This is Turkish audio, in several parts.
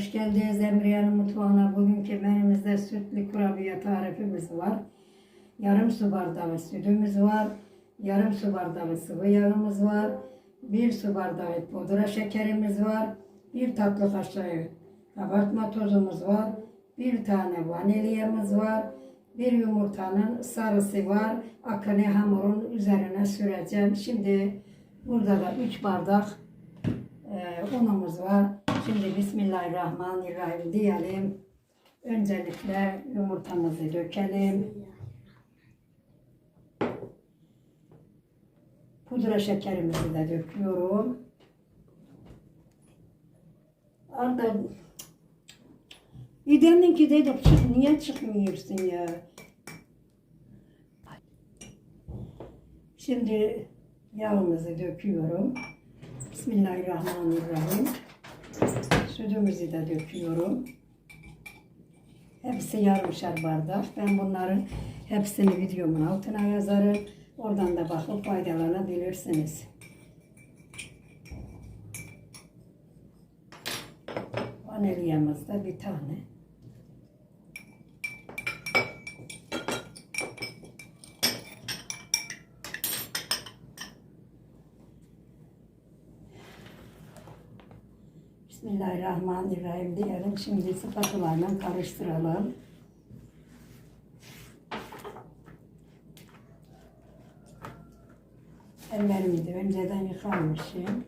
Hoş geldiniz Emriye'nin mutfağına. Bugünkü menümüzde sütlü kurabiye tarifimiz var. Yarım su bardağı sütümüz var. Yarım su bardağı sıvı yağımız var. Bir su bardağı pudra şekerimiz var. Bir tatlı kaşığı kabartma tozumuz var. Bir tane vanilyamız var. Bir yumurtanın sarısı var. Akını hamurun üzerine süreceğim. Şimdi burada da 3 bardak ee, unumuz var. Şimdi Bismillahirrahmanirrahim diyelim. Öncelikle yumurtamızı dökelim. Pudra şekerimizi de döküyorum. Arda İdenin ki dedim çık niye çıkmıyorsun ya? Şimdi yağımızı döküyorum. Bismillahirrahmanirrahim. Sütümüzü de döküyorum. Hepsi yarımşar bardak. Ben bunların hepsini videomun altına yazarım. Oradan da bakıp faydalanabilirsiniz. Vanilyamız da bir tane. Bismillahirrahmanirrahim diyelim. Şimdi spatulayla karıştıralım. Ellerimi de önceden yıkamışım.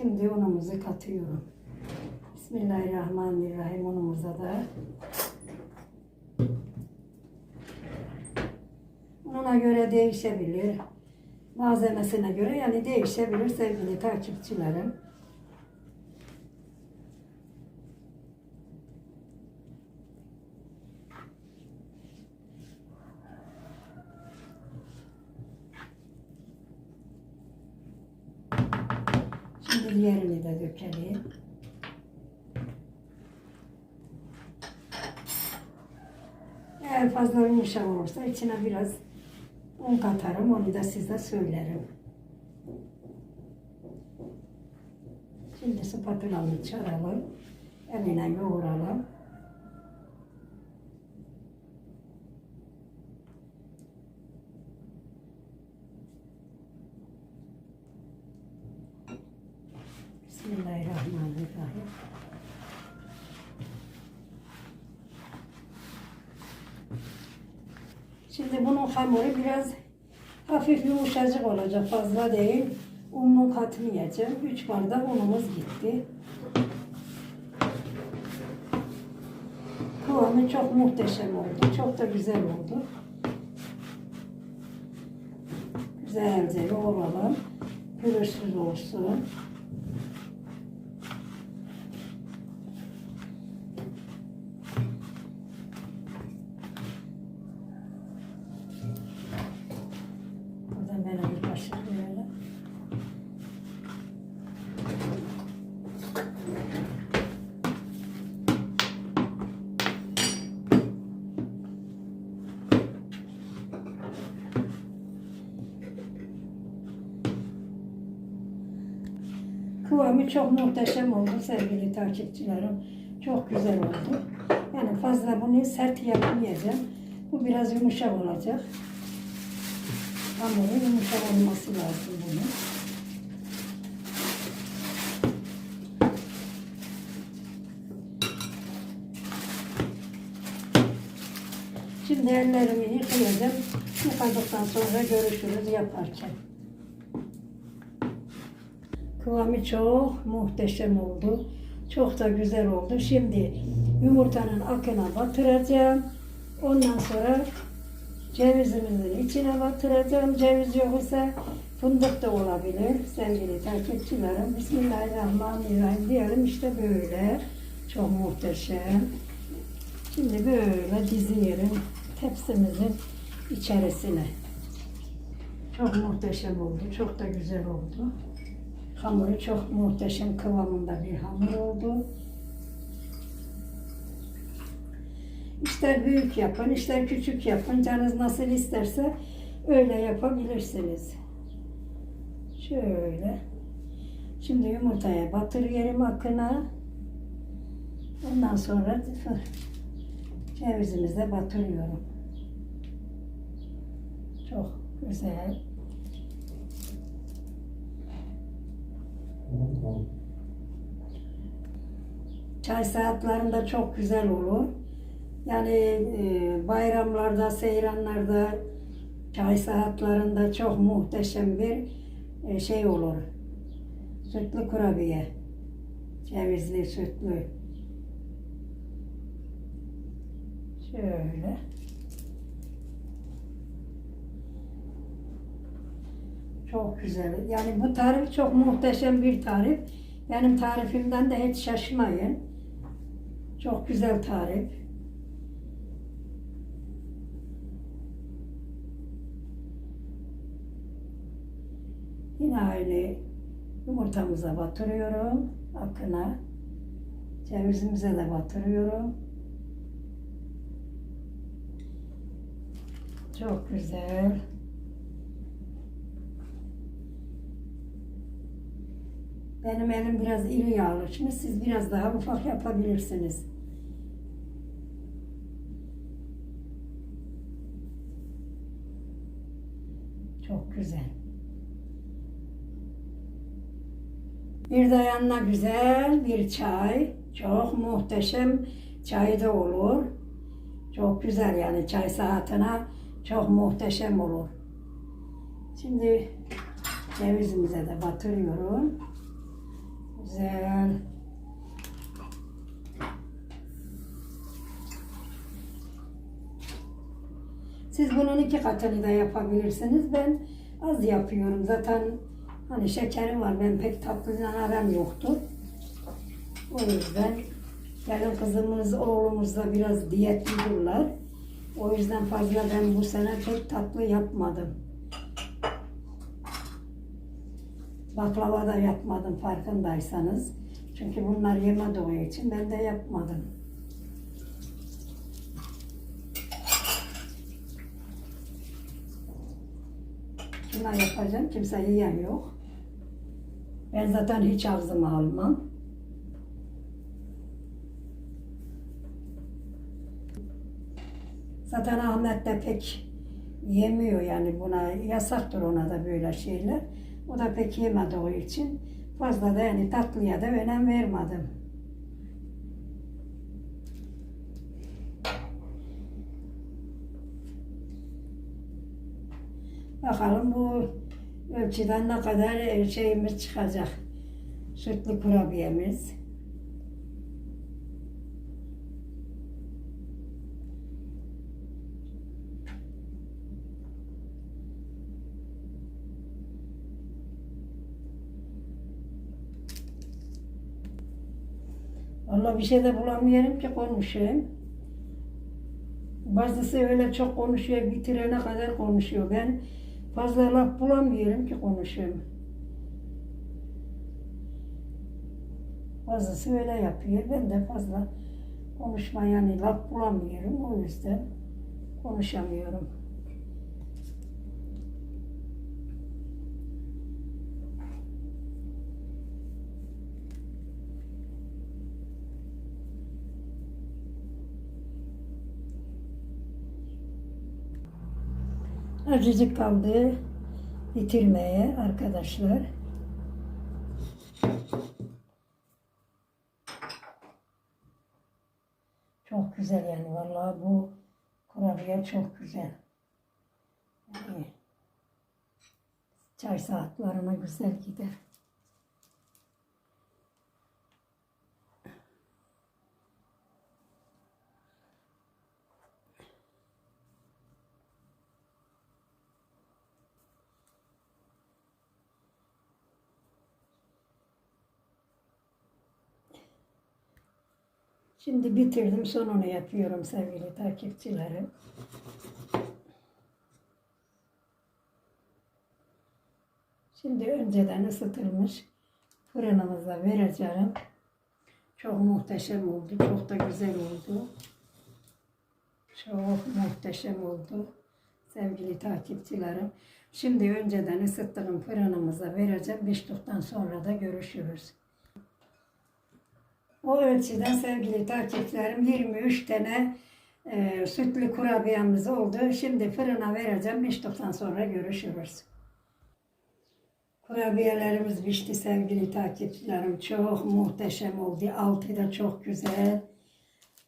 Şimdi unumuzu katıyorum. Bismillahirrahmanirrahim unumuza da. Ununa göre değişebilir. Malzemesine göre yani değişebilir sevgili takipçilerim. Diğerini de dökelim. Eğer fazla yumuşak olursa içine biraz un katarım. Onu da size söylerim. Şimdi spatulamı çıkaralım. Eline yoğuralım. Bismillahirrahmanirrahim. Şimdi bunun hamuru biraz hafif yumuşacık olacak fazla değil. Ununu katmayacağım. 3 bardak unumuz gitti. Kıvamı çok muhteşem oldu. Çok da güzel oldu. Güzelce yoğuralım. Pürüzsüz olsun. Kıvamı çok muhteşem oldu sevgili takipçilerim. Çok güzel oldu. Yani fazla bunu sert yapmayacağım. Bu biraz yumuşak olacak. Hamurun yumuşak olması lazım bunun. Şimdi ellerimi yıkayacağım. Yıkadıktan sonra görüşürüz yaparken. Kıvamı çok muhteşem oldu. Çok da güzel oldu. Şimdi yumurtanın akına batıracağım. Ondan sonra cevizimizin içine batıracağım. Ceviz yok ise fındık da olabilir. Sevgili takipçilerim. Bismillahirrahmanirrahim diyelim. İşte böyle. Çok muhteşem. Şimdi böyle diziyorum tepsimizin içerisine. Çok muhteşem oldu. Çok da güzel oldu. Hamuru çok muhteşem kıvamında bir hamur oldu. İster büyük yapın, ister küçük yapın. Canınız nasıl isterse öyle yapabilirsiniz. Şöyle. Şimdi yumurtaya batırıyorum akına. Ondan sonra cevizimize batırıyorum. Çok güzel. Çay saatlerinde çok güzel olur. Yani e, bayramlarda, seyranlarda, çay saatlerinde çok muhteşem bir e, şey olur. Sütlü kurabiye. Cevizli, sütlü. Şöyle. Çok güzel. Yani bu tarif çok muhteşem bir tarif. Benim tarifimden de hiç şaşmayın. Çok güzel tarif. Yine aynı yumurtamıza batırıyorum akına. Cevizimize de batırıyorum. Çok güzel. Benim elim biraz iri alışmış. Siz biraz daha ufak yapabilirsiniz. Çok güzel. Bir de yanına güzel bir çay. Çok muhteşem çay da olur. Çok güzel yani çay saatine çok muhteşem olur. Şimdi cevizimize de batırıyorum. Güzel. Siz bunun iki katını da yapabilirsiniz. Ben az yapıyorum. Zaten hani şekerim var. Ben pek tatlıyla aram yoktur. O yüzden gelin kızımız, oğlumuz da biraz diyetlidirler. O yüzden fazla ben bu sene pek tatlı yapmadım. Baklava da yapmadım farkındaysanız. Çünkü bunlar yemediği için ben de yapmadım. Kime yapacağım? Kimse yiyen yok. Ben zaten hiç ağzıma almam. Zaten Ahmet de pek yemiyor yani buna yasaktır ona da böyle şeyler. O da pek yemediği için fazla da yani tatlıya da önem vermedim. Bakalım bu ölçüden ne kadar şeyimiz çıkacak. Sütlü kurabiyemiz. Vallahi bir şey de bulamıyorum ki konuşayım. Bazısı öyle çok konuşuyor, bitirene kadar konuşuyor. Ben fazla laf bulamıyorum ki konuşayım. Bazısı öyle yapıyor. Ben de fazla konuşma yani laf bulamıyorum. O yüzden konuşamıyorum. Acıcık kaldı bitirmeye arkadaşlar. Çok güzel yani vallahi bu kurabiye çok güzel. Yani çay saatlerine güzel gider. Şimdi bitirdim. Sonunu yapıyorum sevgili takipçilerim. Şimdi önceden ısıtılmış fırınımıza vereceğim. Çok muhteşem oldu. Çok da güzel oldu. Çok muhteşem oldu. Sevgili takipçilerim. Şimdi önceden ısıttığım fırınımıza vereceğim. Piştikten sonra da görüşürüz. O ölçüden sevgili takipçilerim 23 tane e, sütlü kurabiyemiz oldu. Şimdi fırına vereceğim. Piştikten sonra görüşürüz. Kurabiyelerimiz pişti sevgili takipçilerim. Çok muhteşem oldu. Altı da çok güzel.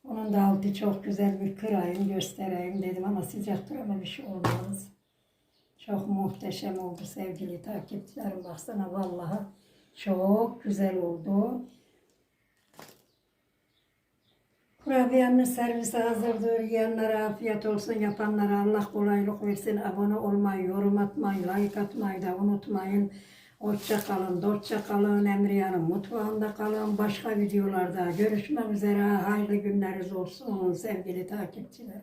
Onun da altı çok güzel bir kırayım göstereyim dedim ama sıcaktır ama bir şey olmaz. Çok muhteşem oldu sevgili takipçilerim. Baksana vallahi çok güzel oldu. Kurabiyenin servisi hazırdır. Yiyenlere afiyet olsun. Yapanlara Allah kolaylık versin. Abone olmayı, yorum atmayı, like atmayı da unutmayın. Hoşça kalın, dostça kalın. Emriyan'ın mutfağında kalın. Başka videolarda görüşmek üzere. Hayırlı günleriniz olsun sevgili takipçiler.